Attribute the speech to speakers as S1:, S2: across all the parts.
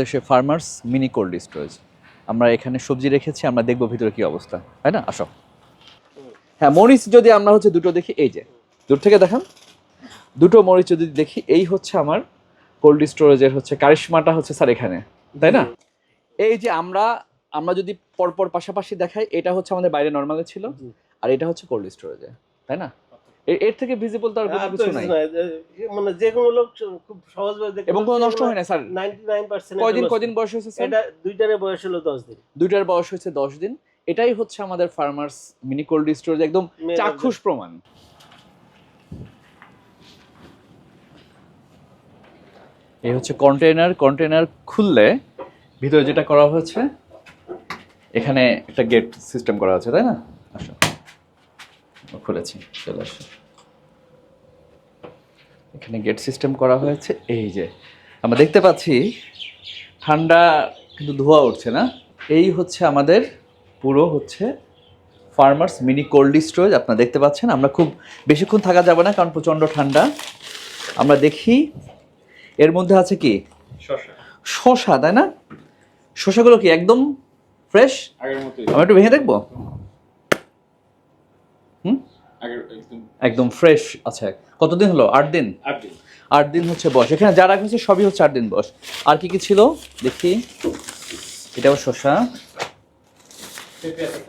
S1: দেশে farmers mini cold storage আমরা এখানে সবজি রেখেছি আমরা দেখব ভিতরে কি অবস্থা। তাই না? আসো। হ্যাঁ মরিচ যদি আমরা হচ্ছে দুটো দেখি এই যে দূর থেকে দেখান। দুটো মরিচ যদি দেখি এই হচ্ছে আমার কোল্ড স্টোরেজের হচ্ছে কারিশমাটা হচ্ছে স্যার এখানে। তাই না? এই যে আমরা আমরা যদি পরপর পাশাপাশি দেখাই এটা হচ্ছে আমাদের বাইরে নর্মালে ছিল। আর এটা হচ্ছে কোল্ড স্টোরেজে তাই না? এর থেকে ভিজিবল তো আর কোনো কিছু নাই।
S2: মানে যে কোনো লোক খুব সহজভাবে দেখতে
S1: এবং কোনো নষ্ট হয় না স্যার।
S2: 99%
S1: কয়দিন কয়দিন বয়স হয়েছে স্যার?
S2: এটা দুইটারে বয়স হলো 10 দিন।
S1: দুইটার বয়স হয়েছে দশ দিন। এটাই হচ্ছে আমাদের ফার্মার্স মিনি কোল্ড স্টোরেজ একদম চাক্ষুষ প্রমাণ। এই হচ্ছে কন্টেনার কন্টেনার খুললে ভিতরে যেটা করা হয়েছে এখানে একটা গেট সিস্টেম করা আছে তাই না? খুলেছি চলে আসো। এখানে গেট সিস্টেম করা হয়েছে এই যে আমরা দেখতে পাচ্ছি ঠান্ডা কিন্তু ধোয়া উঠছে না। এই হচ্ছে আমাদের পুরো হচ্ছে ফার্মার্স মিনি কোল্ড স্টোরেজ আপনারা দেখতে পাচ্ছেন আমরা খুব বেশিক্ষণ থাকা যাবে না কারণ প্রচণ্ড ঠান্ডা। আমরা দেখি এর মধ্যে আছে কি?
S3: শশা
S1: শশা তাই না? শশাগুলো কি একদম ফ্রেশ আমরা একটু ভেঙে দেখব? হুম?
S3: একদম
S1: ফ্রেশ আচ্ছা। কতদিন হলো? আট দিন?
S3: আট দিন।
S1: আট দিন হচ্ছে বয়স। এখানে যা রাখা হয়েছে সবই হচ্ছে আট দিন বয়স। আর কি কি ছিল? দেখি। এটাও শসা।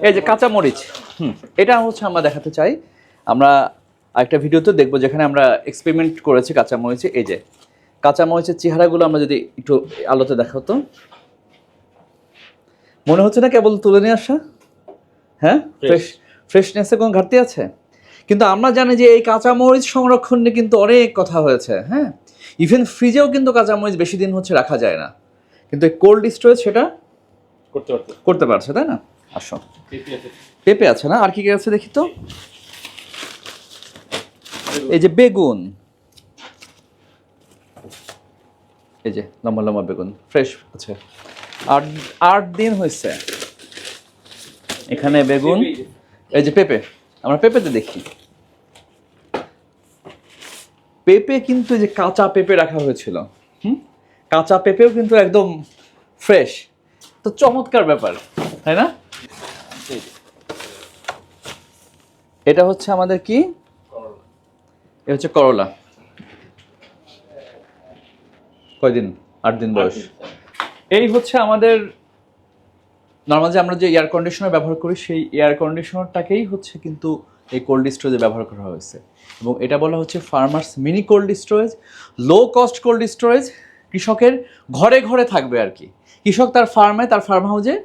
S1: এই যে কাঁচা মরিচ। হুম এটা হচ্ছে আমরা দেখাতে চাই। আমরা একটা ভিডিওতে দেখব যেখানে আমরা এক্সপেরিমেন্ট করেছি কাঁচা মরিচে এই যে কাঁচা মরিচের চেহারাগুলো আমরা যদি একটু আলোতে দেখাতো। মনে হচ্ছে না কেবল তুলে নিয়ে আসা? হ্যাঁ? ফ্রেশ ফ্রেশনেসে কোনো ঘাটতি আছে? কিন্তু আমরা জানি যে এই কাঁচামরিচ সংরক্ষণ নিয়ে কিন্তু অনেক কথা হয়েছে হ্যাঁ? ইভেন ফ্রিজেও কিন্তু কাঁচামরিচ বেশি দিন হচ্ছে রাখা যায় না। কিন্তু এই কোল্ড স্টোরেজ সেটা
S3: করতে পারতো।
S1: করতে পারছে তাই না? আসো।
S3: পেঁপে আছে।
S1: পেঁপে আছে না? আর কি কি আছে দেখি তো? এই যে বেগুন। এই যে লম্বা লম্বা বেগুন ফ্রেশ আছে। আট আট দিন হয়েছে। এখানে বেগুন এই যে পেঁপে। আমরা পেঁপেতে দেখি। পেঁপে কিন্তু যে কাঁচা পেঁপে রাখা হয়েছিল হুম? কাঁচা পেঁপেও কিন্তু একদম ফ্রেশ তো চমৎকার ব্যাপার তাই না? এটা হচ্ছে আমাদের কি? এটা হচ্ছে করলা। কয়দিন? আট দিন বয়স। এই হচ্ছে আমাদের নর্মাল যে আমরা যে এয়ার কন্ডিশনার ব্যবহার করি, সেই এয়ার কন্ডিশনারটাকেই হচ্ছে কিন্তু এই কোল্ড স্টোরেজে ব্যবহার করা হয়েছে। এবং এটা বলা হচ্ছে farmers mini cold storage low cost cold storage কৃষকের ঘরে ঘরে থাকবে আর কি। কৃষক তার ফার্মে তার ফার্ম হাউসে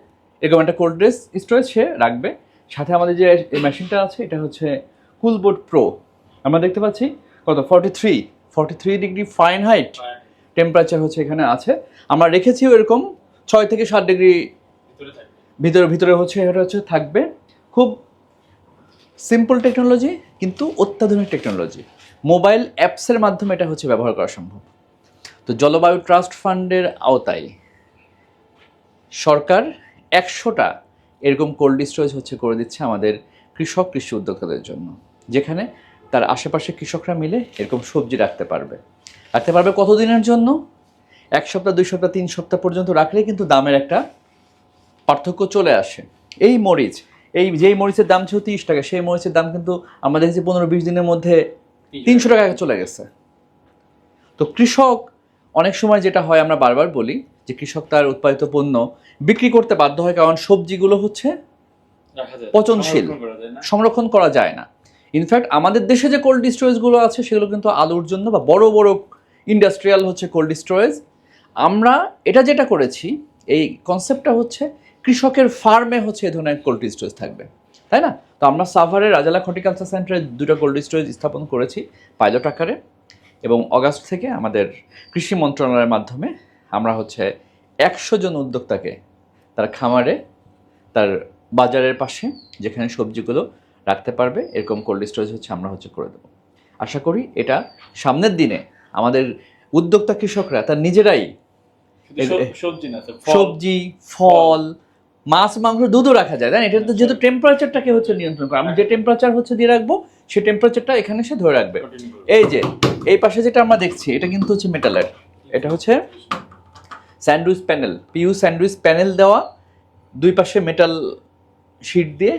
S1: এরকম একটা কোল্ড ড্রেস স্টোরেজ সে রাখবে। সাথে আমাদের যে মেশিনটা আছে, এটা হচ্ছে কুলবোর্ড প্রো আমরা দেখতে পাচ্ছি কত? Forty three forty three degree Fahrenheit temperature হচ্ছে এখানে আছে। আমরা রেখেছিও এরকম ছয় থেকে সাত ডিগ্রি
S3: ভিতরে
S1: ভিতরে হচ্ছে এটা হচ্ছে থাকবে খুব সিম্পল টেকনোলজি কিন্তু অত্যাধুনিক টেকনোলজি মোবাইল অ্যাপসের মাধ্যমে এটা হচ্ছে ব্যবহার করা সম্ভব। তো জলবায়ু ট্রাস্ট ফান্ডের আওতায় সরকার একশোটা এরকম কোল্ড স্টোরেজ হচ্ছে করে দিচ্ছে আমাদের কৃষক, কৃষি উদ্যোক্তাদের জন্য, যেখানে তার আশেপাশে কৃষকরা মিলে এরকম সবজি রাখতে পারবে। রাখতে পারবে কতদিনের জন্য? এক সপ্তাহ, দুই সপ্তাহ, তিন সপ্তাহ পর্যন্ত রাখলে কিন্তু দামের একটা পার্থক্য চলে আসে। এই মরিচ এই যেই মরিচের দাম ছিল তিরিশ টাকা সেই মরিচের দাম কিন্তু আমরা দেখেছি পনেরো বিশ দিনের মধ্যে তিনশো টাকা। চলে গেছে। তো কৃষক অনেক সময় যেটা হয় আমরা বারবার বলি যে কৃষক তার উৎপাদিত পণ্য বিক্রি করতে বাধ্য হয় কারণ সবজিগুলো হচ্ছে পচনশীল।
S3: সংরক্ষণ করা যায় না।
S1: সংরক্ষণ করা যায় না। ইনফ্যাক্ট আমাদের দেশে যে কোল্ড স্টোরেজগুলো আছে সেগুলো কিন্তু আলুর জন্য বা বড় বড় ইন্ডাস্ট্রিয়াল হচ্ছে কোল্ড স্টোরেজ আমরা এটা যেটা করেছি এই কনসেপ্টটা হচ্ছে কৃষকের ফার্মে হচ্ছে এ ধরনের কোল্ড স্টোরেজ থাকবে তাই না? তো আমরা সাভারে রাজালা হর্টিকালচার সেন্টারে দুটো কোল্ড স্টোরেজ স্থাপন করেছি পাইলট আকারে এবং অগাস্ট থেকে আমাদের কৃষি মন্ত্রণালয়ের মাধ্যমে আমরা হচ্ছে একশো জন উদ্যোক্তাকে তার খামারে তার বাজারের পাশে যেখানে সবজিগুলো রাখতে পারবে এরকম কোল্ড স্টোরেজ হচ্ছে আমরা হচ্ছে করে দেবো। আশা করি এটা সামনের দিনে আমাদের উদ্যোক্তা কৃষকরা তার নিজেরাই
S3: সবজি ফল
S1: মাছ মাংস দুধও রাখা যায় তাই না? এটা তো যেহেতু টেম্পারেচারটাকে হচ্ছে নিয়ন্ত্রণ করা। আমরা যে টেম্পারেচার হচ্ছে দিয়ে রাখব সেই টেম্পারেচারটা এখানে সে ধরে রাখবে। এই যে এই পাশে যেটা আমরা দেখছি এটা কিন্তু হচ্ছে মেটালের এটা হচ্ছে sandwich panel PU sandwich panel দেওয়া। দুই পাশে মেটাল শিট দিয়ে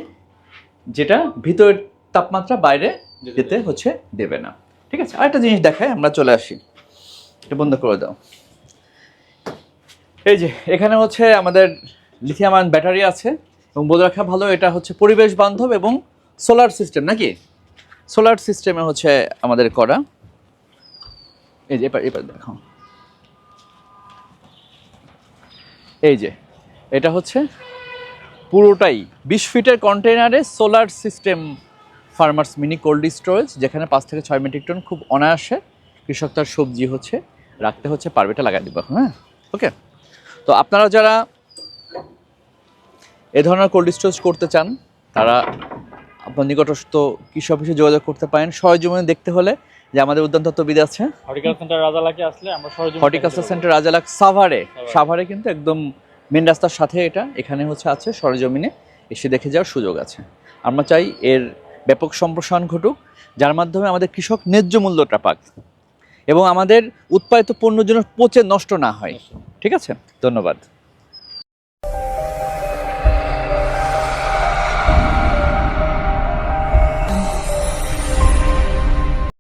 S1: যেটা ভিতরের তাপমাত্রা বাইরে
S3: যেতে
S1: যেতে হচ্ছে দেবে না। ঠিক আছে? আরেকটা জিনিস দেখায় আমরা চলে আসি। এটা বন্ধ করে দাও। এই যে এখানে হচ্ছে আমাদের লিথিয়াম আয়ন ব্যাটারি আছে এবং বলে রাখা ভালো, এটা হচ্ছে পরিবেশ বান্ধব এবং সোলার সিস্টেম, নাকি? সোলার সিস্টেমে হচ্ছে আমাদের করা। এই যে এবার এবার দেখো। এই যে, এটা হচ্ছে পুরোটাই বিশ ফিটের কন্টেনারে solar system farmers mini cold storage, যেখানে পাঁচ থেকে ছয় মেট্রিক টন খুব অনায়াসে কৃষক তার সবজি হচ্ছে, রাখতে হচ্ছে পারবেটা লাগাই দিব হ্যাঁ? ওকে তো আপনারা যারা এ ধরনের কোল্ড স্টোরেজ করতে চান তারা আপনার নিকটস্থ কৃষি অফিসে যোগাযোগ করতে পারেন। সরজমিনে দেখতে হলে যে আমাদের উদ্যান তত্ত্ববিদ আছে। হর্টিকালচার সেন্টার রাজালাকে সাভারে। সাভারে। কিন্তু একদম মেন রাস্তার সাথে এটা এখানে হচ্ছে আছে সরজমিনে এসে দেখে যাওয়ার সুযোগ আছে। আমরা চাই এর ব্যাপক সম্প্রসারণ ঘটুক যার মাধ্যমে আমাদের কৃষক ন্যায্য মূল্যটা পাক এবং আমাদের উৎপাদিত পণ্য যেন পচে নষ্ট না হয়। ঠিক আছে? ধন্যবাদ।